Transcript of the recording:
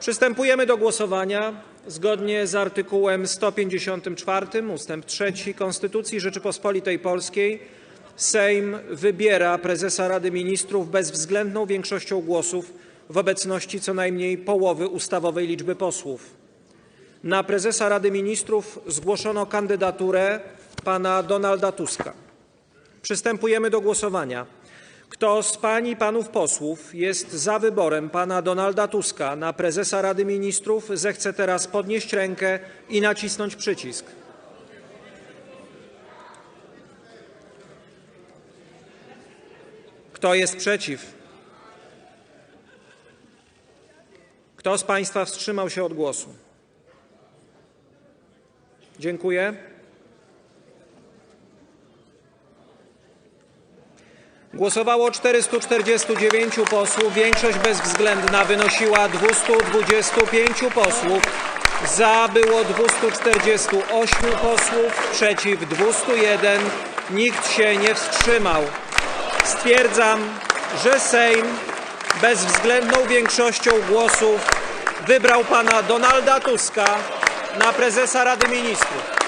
Przystępujemy do głosowania. Zgodnie z artykułem 154 ust. 3 Konstytucji Rzeczypospolitej Polskiej Sejm wybiera prezesa Rady Ministrów bezwzględną większością głosów w obecności co najmniej połowy ustawowej liczby posłów. Na prezesa Rady Ministrów zgłoszono kandydaturę pana Donalda Tuska. Przystępujemy do głosowania. Kto z pań i panów posłów jest za wyborem pana Donalda Tuska na prezesa Rady Ministrów, zechce teraz podnieść rękę i nacisnąć przycisk. Kto jest przeciw? Kto z państwa wstrzymał się od głosu? Dziękuję. Głosowało 449 posłów. Większość bezwzględna wynosiła 225 posłów. Za było 248 posłów, przeciw 201. Nikt się nie wstrzymał. Stwierdzam, że Sejm bezwzględną większością głosów wybrał pana Donalda Tuska na prezesa Rady Ministrów.